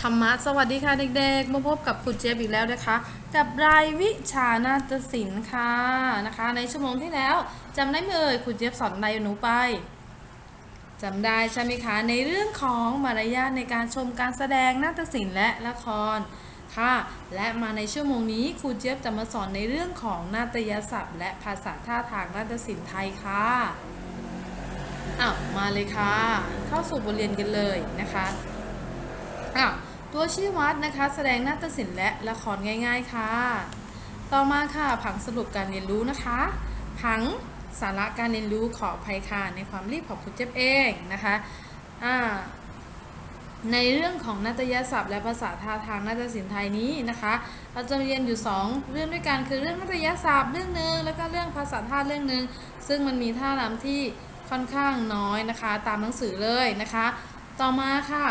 ธรรมะ สวัสดีค่ะเด็กๆ มาพบกับครูเจี๊ยบอีกแล้วนะคะ กับรายวิชานาฏศิลป์ค่ะนะคะ ในชั่วโมงที่แล้วจำได้ไหมเอ่ยครูเจี๊ยบสอนอะไรหนูไปจำได้ใช่ไหมคะในเรื่องของมารยาทในการชมการแสดงนาฏศิลป์และละครค่ะ และมาในชั่วโมงนี้ครูเจี๊ยบจะมาสอนในเรื่องของนาฏยศัพท์ และภาษาท่าทางนาฏศิลป์ไทยค่ะอ้าวมาเลยค่ะ เข้าสู่บทเรียนกันเลยนะคะอ้าว ตัวชี้วัดนะคะ แสดงนาฏศิลป์และละครง่ายๆค่ะ ต่อมาค่ะผังสรุปการเรียนรู้นะคะ ผังสาระการเรียนรู้ขอภัยค่ะในความรีบของคุณเจ็บเองนะคะอ่าในเรื่องของนาฏยศัพท์และภาษาท่าทางนาฏศิลป์ไทยนี้นะคะ เราจะเรียนอยู่ 2 เรื่องด้วยกันคือเรื่องนาฏยศัพท์เรื่องหนึ่งแล้วก็เรื่องภาษาท่าเรื่องหนึ่งซึ่งมันมีท่ารำที่ค่อนข้างน้อยนะคะ ตามหนังสือเลยนะคะ ต่อมาค่ะ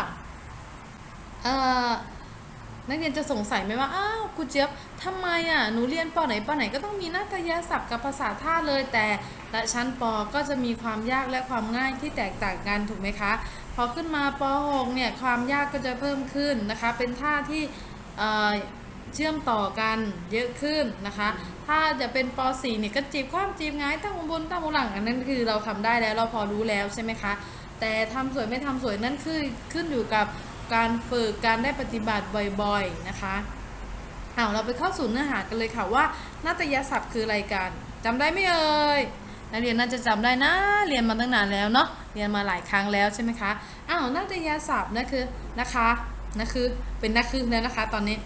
นักเรียนจะสงสัยไหมว่า อ้าวครูเจี๊ยบทำไมอะ หนูเรียนปไหนปไหนก็ต้องมีนาฏยศัพท์กับภาษาท่าเลย แต่ละชั้นปก็จะมีความยากและความง่ายที่แตกต่างกันถูกไหมคะ พอขึ้นมาป .6 เนี่ยความยากก็จะเพิ่มขึ้นนะคะ เป็นท่าที่เชื่อมต่อกันเยอะขึ้นนะคะ ถ้าจะเป็นป .4 เนี่ยก็จีบความจีบง่ายตั้งบนตั้งบนหลังอันนั้นคือเราทำได้แล้วเราพอรู้แล้วใช่ไหมคะ แต่ทำสวยไม่ทำสวยนั่นคือขึ้นอยู่กับ การฝึกการได้ปฏิบัติบ่อยๆนะคะเอาเราไปเข้าสู่เนื้อหากันเลยค่ะว่านาฏยศัพท์คืออะไรกันจำได้ไหมเอ่ยนักเรียนน่าจะจำได้นะเรียนมาตั้งนานแล้วเนาะเรียนมาหลายครั้งแล้วใช่ไหมคะอ้าวนาฏยศัพท์นั่นคือนะคะนั่นคือเป็นนักคือแล้วนะคะตอนนี้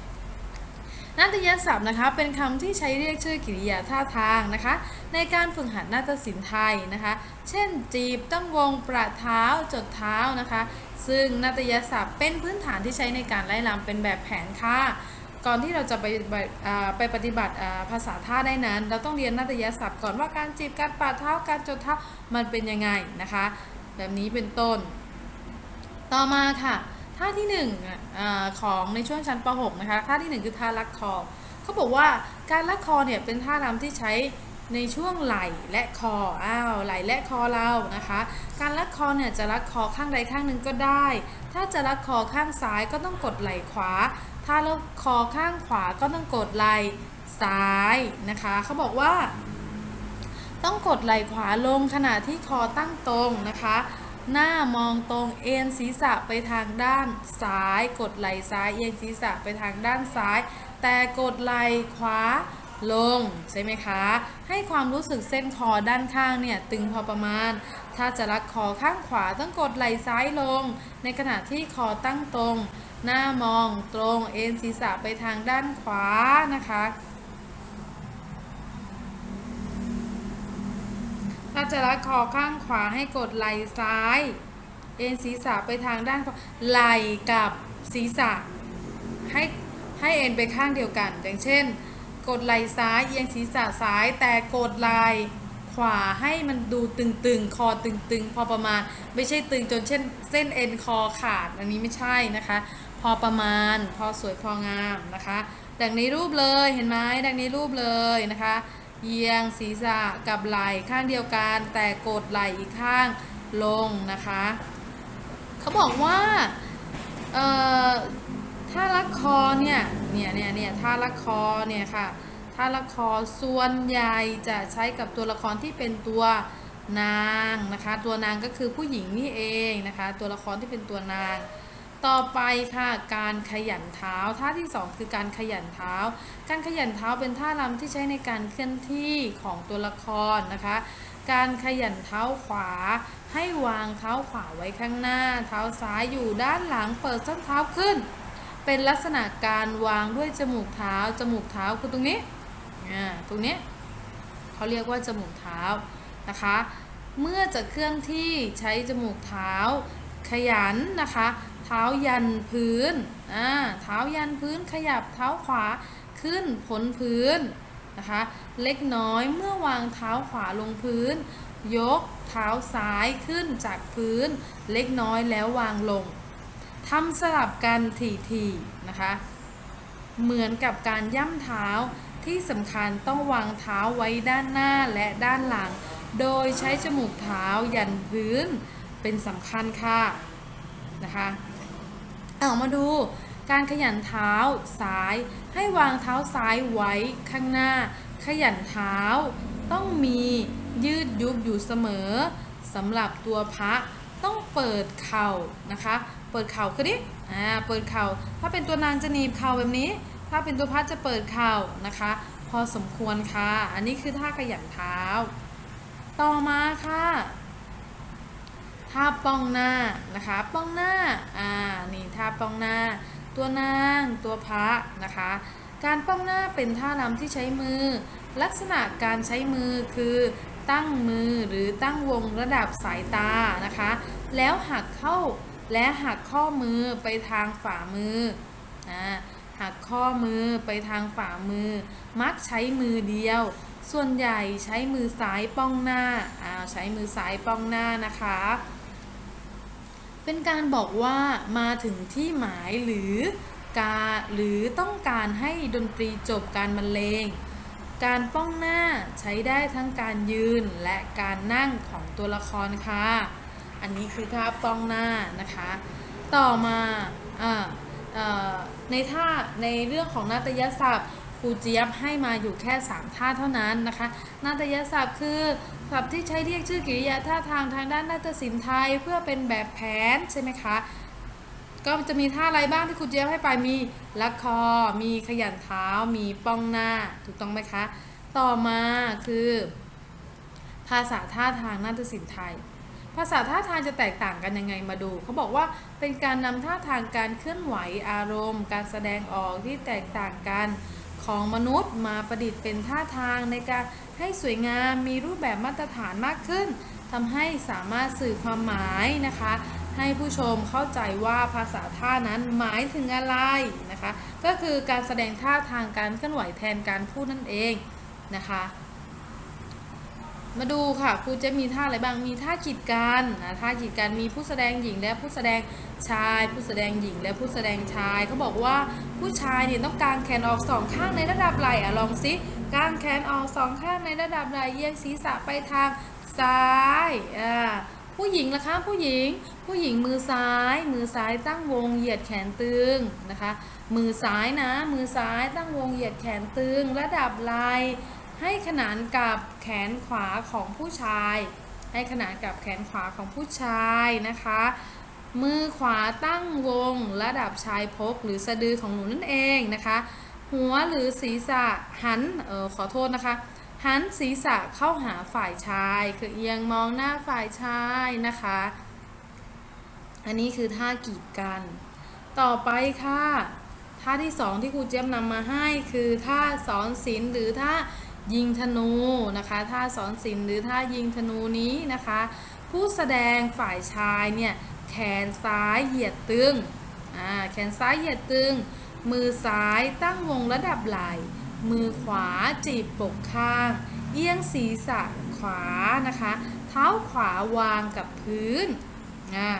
นาฏยศัพท์นะคะเป็นคำที่ใช้เรียกชื่อกิริยาท่าทางนะคะ ในการฝึกหัดนาฏศิลป์ไทยนะคะ เช่นจีบตั้งวงประเท้าจดเท้านะคะ ซึ่งนาฏยศัพท์เป็นพื้นฐานที่ใช้ในการไล่ลำเป็นแบบแผนค่ะ ก่อนที่เราจะไปไปปฏิบัติภาษาท่าได้นั้น เราต้องเรียนนาฏยศัพท์ก่อนว่าการจีบการปาดเท้าการจดเท้ามันเป็นยังไงนะคะ แบบนี้เป็นต้น ต่อมาค่ะท่าที่หนึ่งอะอ่าของในช่วงชั้นป .6 นะคะท่าที่หนึ่งคือท่ารัดคอเขาบอกว่าการรัดคอเนี่ยเป็นท่ารำที่ใช้ ในช่วงไหล่และคอ อ้าว ไหล่และคอเรานะคะ การรัดคอเนี่ยจะรัดคอข้างใดข้างหนึ่งก็ได้ ถ้าจะรัดคอข้างซ้ายก็ต้องกดไหล่ขวา ถ้ารัดคอข้างขวาก็ต้องกดไหล่ซ้ายนะคะ เขาบอกว่า ต้องกดไหล่ขวาลงขณะที่คอตั้งตรงนะคะ หน้ามองตรงเอ็นศีรษะไปทางด้านซ้าย กดไหล่ซ้ายเอียงศีรษะไปทางด้านซ้าย แต่กดไหล่ขวา ลงใช่ไหมคะ ให้ความรู้สึกเส้นคอด้านข้างเนี่ยตึงพอประมาณ ถ้าจะรัดคอข้างขวาต้องกดไหล่ซ้ายลง ในขณะที่คอตั้งตรง หน้ามองตรงเอ็นศีรษะไปทางด้านขวานะคะถ้าจะรัดคอข้างขวาให้กดไหล่ซ้าย เอ็นศีรษะไปทางด้านขวาไหล่กับศีรษะให้ให้เอ็นไปข้างเดียวกัน อย่างเช่น กดไหล่ซ้ายเอียงศีรษะซ้ายแต่กดไหล่ขวาให้มันดูตึงๆ คอตึงๆ พอประมาณ ไม่ใช่ตึงจนเช่นเส้นเอ็นคอขาด อันนี้ไม่ใช่นะคะ พอประมาณ พอสวยพองามนะคะ ดังในรูปเลยเห็นไหมดังในรูปเลยนะคะเอียงศีรษะกับไหล่ข้างเดียวกัน แต่กดไหล่อีกข้างลงนะคะ เขาบอกว่าเอ่อ ท่ารักคอเนี่ย เนี่ยเนี่ยเนี่ยท่ารักคอเนี่ยค่ะ ท่ารักคอส่วนใหญ่จะใช้กับตัวละครที่เป็นตัวนางนะคะ ตัวนางก็คือผู้หญิงนี่เองนะคะ ตัวละครที่เป็นตัวนาง ต่อไปค่ะ การขยันเท้า ท่าที่สองคือการขยันเท้า การขยันเท้าเป็นท่ารำที่ใช้ในการเคลื่อนที่ของตัวละครนะคะ การขยันเท้าขวา ให้วางเท้าขวาไว้ข้างหน้า เท้าซ้ายอยู่ด้านหลัง เปิดส้นเท้าขึ้น เป็นลักษณะการวางด้วยจมูกเท้า จมูกเท้าคือตรงนี้อ่าตรงนี้เขาเรียกว่าจมูกเท้านะคะ เมื่อจะเคลื่อนที่ใช้จมูกเท้า ขยันนะคะ เท้ายันพื้นอ่าเท้ายันพื้นขยับเท้าขวาขึ้นพ้นพื้นนะคะ เล็กน้อยเมื่อวางเท้าขวาลงพื้น ยกเท้าซ้ายขึ้นจากพื้น เล็กน้อยแล้ววางลง ทำสลับกันถี่ๆนะคะ เหมือนกับการย่ำเท้าที่สำคัญต้องวางเท้าไว้ด้านหน้าและด้านหลัง โดยใช้จมูกเท้ายันพื้นเป็นสำคัญค่ะนะคะเอามาดูการขยันเท้าซ้าย ให้วางเท้าซ้ายไว้ข้างหน้า ขยันเท้าต้องมียืดยุบอยู่เสมอสำหรับตัวพระ ต้องเปิดเข่านะคะ เปิดเข่าคือดิอ่าเปิดเข่า ถ้าเป็นตัวนางจะหนีบเข่าแบบนี้ ถ้าเป็นตัวพระจะเปิดเข่านะคะ พอสมควรค่ะ อันนี้คือท่าขยันเท้า ต่อมาค่ะท่าป้องหน้านะคะป้องหน้าอ่านี่ท่าป้องหน้า ตัวนางตัวพระนะคะ การป้องหน้าเป็นท่ารำที่ใช้มือ ลักษณะการใช้มือคือตั้งมือหรือตั้งวงระดับสายตานะคะ แล้วหักเข้าและหักข้อมือไปทางฝ่ามืออ่าหักข้อมือไปทางฝ่ามือ มักใช้มือเดียว ส่วนใหญ่ใช้มือซ้ายป้องหน้าอ่าใช้มือซ้ายป้องหน้านะคะ เป็นการบอกว่ามาถึงที่หมายหรือ การหรือต้องการให้ดนตรีจบการบรรเลง การป้องหน้าใช้ได้ทั้งการยืนและการนั่งของตัวละครค่ะ อันนี้คือท่าป้องหน้านะคะ ต่อมาอ่าเอ่อในท่าในเรื่องของนาฏยศัพท์ครูเจี๊ยบให้มาอยู่แค่ 3 ท่าเท่านั้นนะคะ นาฏยศัพท์คือศัพท์ที่ใช้เรียกชื่อกิริยาท่าทางทางด้านนาฏศิลป์ไทย เพื่อเป็นแบบแผนใช่ไหมคะ ก็จะมีท่าอะไรบ้างที่ครูเจี๊ยบให้ไปมีลักคอ มีขยันเท้า มีป้องหน้าถูกต้องไหมคะ ต่อมาคือ ภาษาท่าทางนาฏศิลป์ไทย ภาษาท่าทางจะแตกต่างกันยังไงมาดู เขาบอกว่าเป็นการนำท่าทางการเคลื่อนไหวอารมณ์ การแสดงออกที่แตกต่างกันของมนุษย์มาประดิษฐ์เป็นท่าทางในการให้สวยงามมีรูปแบบมาตรฐานมากขึ้นทำให้สามารถสื่อความหมายนะคะ ให้ผู้ชมเข้าใจว่าภาษาท่านั้นหมายถึงอะไรนะคะ ก็คือการแสดงท่าทางการเคลื่อนไหวแทนการพูดนั่นเองนะคะ มาดูค่ะครูจะมีท่าอะไรบ้างมีท่าขีดกันนะท่าขีดกันมีผู้แสดงหญิงและผู้แสดงชาย ผู้แสดงหญิงและผู้แสดงชายเขาบอกว่าผู้ชายเนี่ยต้องกางแขนออกสองข้างในระดับไหล่อะลองสิกางแขนออกสองข้างในระดับไหล่เอียงศีรษะไปทางซ้ายอ่า ผู้หญิงล่ะคะผู้หญิงผู้หญิงมือซ้าย มือซ้ายตั้งวงเหยียดแขนตึงนะคะ มือซ้ายนะ มือซ้ายตั้งวงเหยียดแขนตึง ระดับไหลให้ขนานกับแขนขวาของผู้ชาย ให้ขนานกับแขนขวาของผู้ชายนะคะ มือขวาตั้งวงระดับชายพกหรือสะดือของหนูนั่นเองนะคะ หัวหรือศีรษะหันเออขอโทษนะคะ หันศีรษะเข้าหาฝ่ายชาย คือเอียงมองหน้าฝ่ายชายนะคะ อันนี้คือท่ากีดกัน ต่อไปค่ะท่าที่สองที่ครูเจี๊ยบนำมาให้คือท่าสอนศิลหรือท่ายิงธนูนะคะท่าสอนศิลหรือท่ายิงธนูนี้นะคะ ผู้แสดงฝ่ายชายเนี่ยแขนซ้ายเหยียดตึงอ่าแขนซ้ายเหยียดตึง มือซ้ายตั้งวงระดับไหล่ มือขวาจีบปกข้าง เอียงศีรษะขวานะคะ เท้าขวาวางกับพื้นอ่า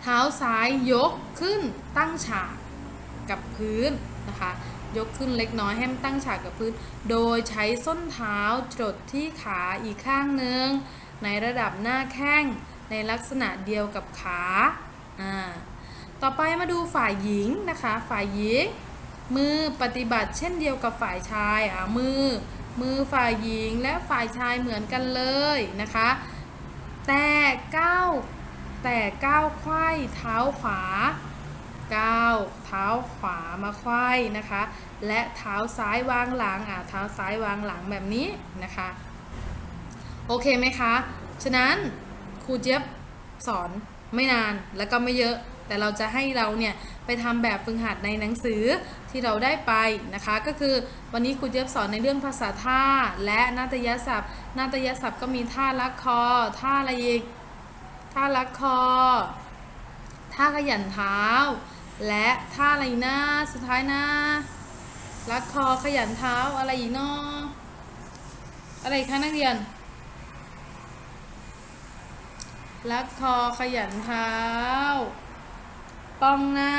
เท้าซ้ายยกขึ้นตั้งฉากกับพื้นนะคะ ยกขึ้นเล็กน้อยให้มันตั้งฉากกับพื้น โดยใช้ส้นเท้าจดที่ขาอีกข้างหนึ่งในระดับหน้าแข้งในลักษณะเดียวกับขา อ่า ต่อไปมาดูฝ่ายหญิงนะคะ ฝ่ายหญิง มือปฏิบัติเช่นเดียวกับฝ่ายชายอ่ามือมือฝ่ายหญิงและฝ่ายชายเหมือนกันเลยนะคะ แต่ก้าวแต่ก้าวไขว้เท้าขวาก้าวเท้าขวามาไขว้นะคะ และเท้าซ้ายวางหลังอะเท้าซ้ายวางหลังแบบนี้นะคะ โอเคไหมคะ ฉะนั้นครูเจี๊ยบสอนไม่นานแล้วก็ไม่เยอะ แต่เราจะให้เราเนี่ยไปทำแบบฝึกหัดในหนังสือที่เราได้ไปนะคะ ก็คือวันนี้ครูเจี๊ยบสอนในเรื่องภาษาท่า และนาฏยศัพท์นาฏยศัพท์ก็มีท่าลักคอ ท่าอะไรอีกท่าลักคอ ท่าขยันเท้า และท่าอะไรนะสุดท้ายนะลักคอขยันเท้าอะไรอีกเนาะอะไรคะนักเรียนลักคอขยันเท้า ป้องหน้า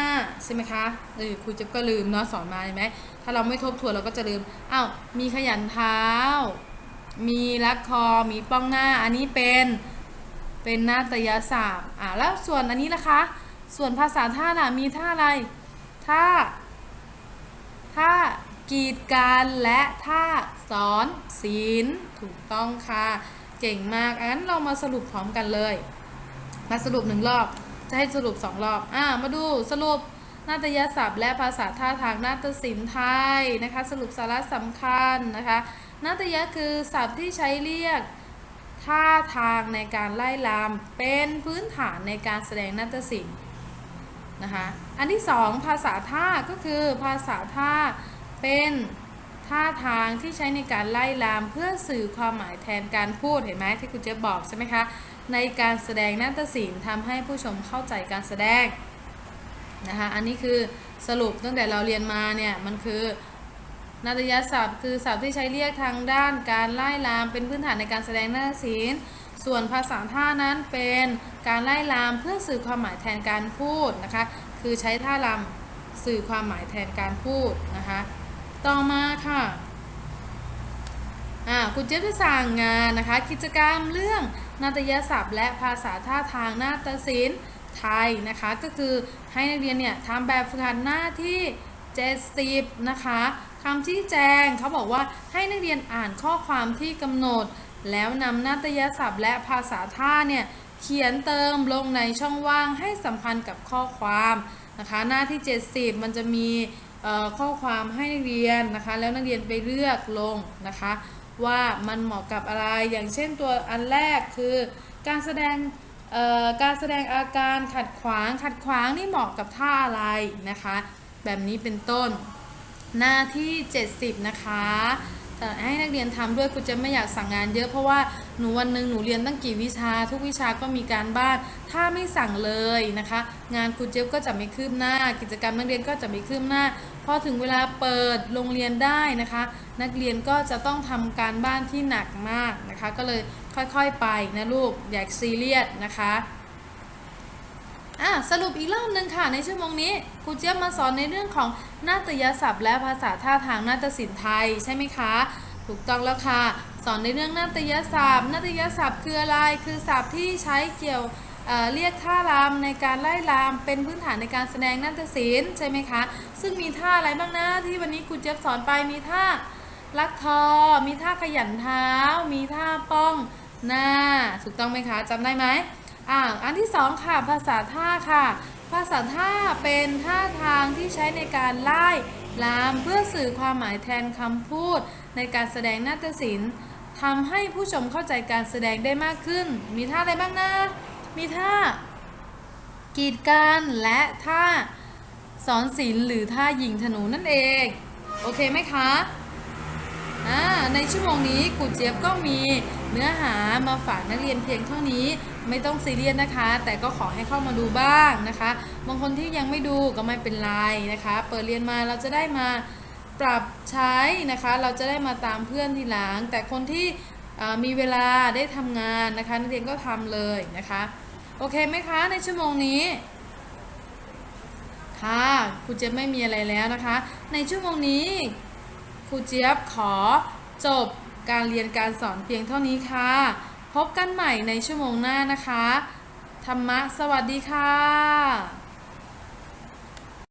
ใช่ไหมคะเออครูจะก็ลืมเนาะสอนมาเห็นไหมถ้าเราไม่ทบทวนเราก็จะลืมอ้าวมีขยันเท้า มีลักคอมีป้องหน้า อันนี้เป็นเป็นนาฏยศาสตร์อ่าแล้วส่วนอันนี้ล่ะคะ ส่วนภาษาท่าล่ะมีท่าอะไรท่าท่ากีดกันและท่าสอนศีลถูกต้องค่ะ เก่งมากงั้นเรามาสรุปพร้อมกันเลย มาสรุปหนึ่งรอบ จะให้สรุปสองรอบอ่ามาดูสรุปนาฏยศัพท์และภาษาท่าทางนาฏศิลป์ไทยนะคะ สรุปสาระสำคัญนะคะนาฏยะคือศัพท์ที่ใช้เรียกท่าทางในการไล่ลำเป็นพื้นฐานในการแสดงนาฏศิลป์นะคะอันที่สองภาษาท่าก็คือภาษาท่าเป็นท่าทางที่ใช้ในการไล่ลามเพื่อสื่อความหมายแทนการพูดเห็นไหมที่คุณเจ๊บอกใช่ไหมคะ ในการแสดงนาฏศิลป์ทำให้ผู้ชมเข้าใจการแสดงนะคะอันนี้คือสรุปตั้งแต่เราเรียนมาเนี่ยมันคือนาฏยศัพท์ คือศัพท์ที่ใช้เรียกทางด้านการไล่ลามเป็นพื้นฐานในการแสดงนาฏศิลป์ส่วนภาษาท่านั้นเป็นการไล่ลามเพื่อสื่อความหมายแทนการพูดนะคะคือใช้ท่าลำสื่อความหมายแทนการพูดนะคะต่อมาค่ะ อ่าคุณเจี๊ยบจะสั่งงานนะคะ กิจกรรมเรื่องนาฏยศัพท์ และภาษาท่าทางนาฏศิลป์ไทยนะคะ ก็คือให้นักเรียนเนี่ยทำแบบฝึกหัดหน้าที่ 70 นะคะคำชี้แจงเขาบอกว่าให้นักเรียนอ่านข้อความที่กำหนด แล้วนำนาฏยศัพท์และภาษาท่าเนี่ยเขียนเติมลงในช่องว่างให้สัมพันธ์กับข้อความนะคะ หน้าที่ 70 มันจะมีข้อความให้นักเรียนนะคะ แล้วนักเรียนไปเลือกลงนะคะ ว่ามันเหมาะกับอะไร อย่างเช่นตัวอันแรกคือ การแสดงการแสดงอาการขัดขวาง ขัดขวางนี่เหมาะกับท่าอะไรนะคะ แบบนี้เป็นต้น หน้าที่ 70 นะคะ แต่ให้นักเรียนทำด้วยครูจะไม่อยากสั่งงานเยอะเพราะว่าหนูวันหนึ่งหนูเรียนตั้งกี่วิชา ทุกวิชาก็มีการบ้าน ถ้าไม่สั่งเลยนะคะ งานครูเจี๊ยบก็จะไม่คืบหน้า กิจกรรมนักเรียนก็จะไม่คืบหน้าพอถึงเวลาเปิดโรงเรียนได้นะคะ นักเรียนก็จะต้องทำการบ้านที่หนักมากนะคะ ก็เลยค่อยๆไปนะลูกอย่าซีเรียสนะคะ อะสรุปอีกรอบหนึ่งค่ะในชั่วโมงนี้ครูเจี๊ยบมาสอนในเรื่องของนาฏยศัพท์ และภาษาท่าทางนาฏศิลป์ไทยใช่ไหมคะ ถูกต้องแล้วค่ะ สอนในเรื่องนาฏยศัพท์ นาฏยศัพท์คืออะไร คือศัพท์ที่ใช้เกี่ยวเเรียกท่ารำในการไล่รำเป็นพื้นฐานในการแสดงนาฏศิลป์ใช่ไหมคะ ซึ่งมีท่าอะไรบ้างนะที่วันนี้ครูเจี๊ยบสอนไปมีท่าลักคอ มีท่าขยันเท้า มีท่าป้องหน้า ถูกต้องไหมคะจำได้ไหม อ่าอันที่สองค่ะภาษาท่าค่ะ ภาษาท่าเป็นท่าทางที่ใช้ในการไล่ลามเพื่อสื่อความหมายแทนคำพูด ในการแสดงนาฏศิลป์ทำให้ผู้ชมเข้าใจการแสดงได้มากขึ้น มีท่าอะไรบ้างนะ มีท่ากีดกันและท่าสอนศิลป์หรือท่ายิงธนูนั่นเอง โอเคไหมคะอ่าในชั่วโมงนี้ครูเจี๊ยบก็มีเนื้อหามาฝากนักเรียนเพียงเท่านี้ ไม่ต้องซีเรียสนะคะ แต่ก็ขอให้เข้ามาดูบ้างนะคะ บางคนที่ยังไม่ดูก็ไม่เป็นไรนะคะ เปิดเรียนมาเราจะได้มาปรับใช้นะคะ เราจะได้มาตามเพื่อนทีหลัง แต่คนที่มีเวลาได้ทำงานนะคะ นักเรียนก็ทำเลยนะคะ โอเคไหมคะในชั่วโมงนี้ค่ะครูเจี๊ยบไม่มีอะไรแล้วนะคะ ในชั่วโมงนี้ครูเจี๊ยบขอจบการเรียนการสอนเพียงเท่านี้ค่ะ พบกันใหม่ในชั่วโมงหน้านะคะ ธรรมะสวัสดีค่ะ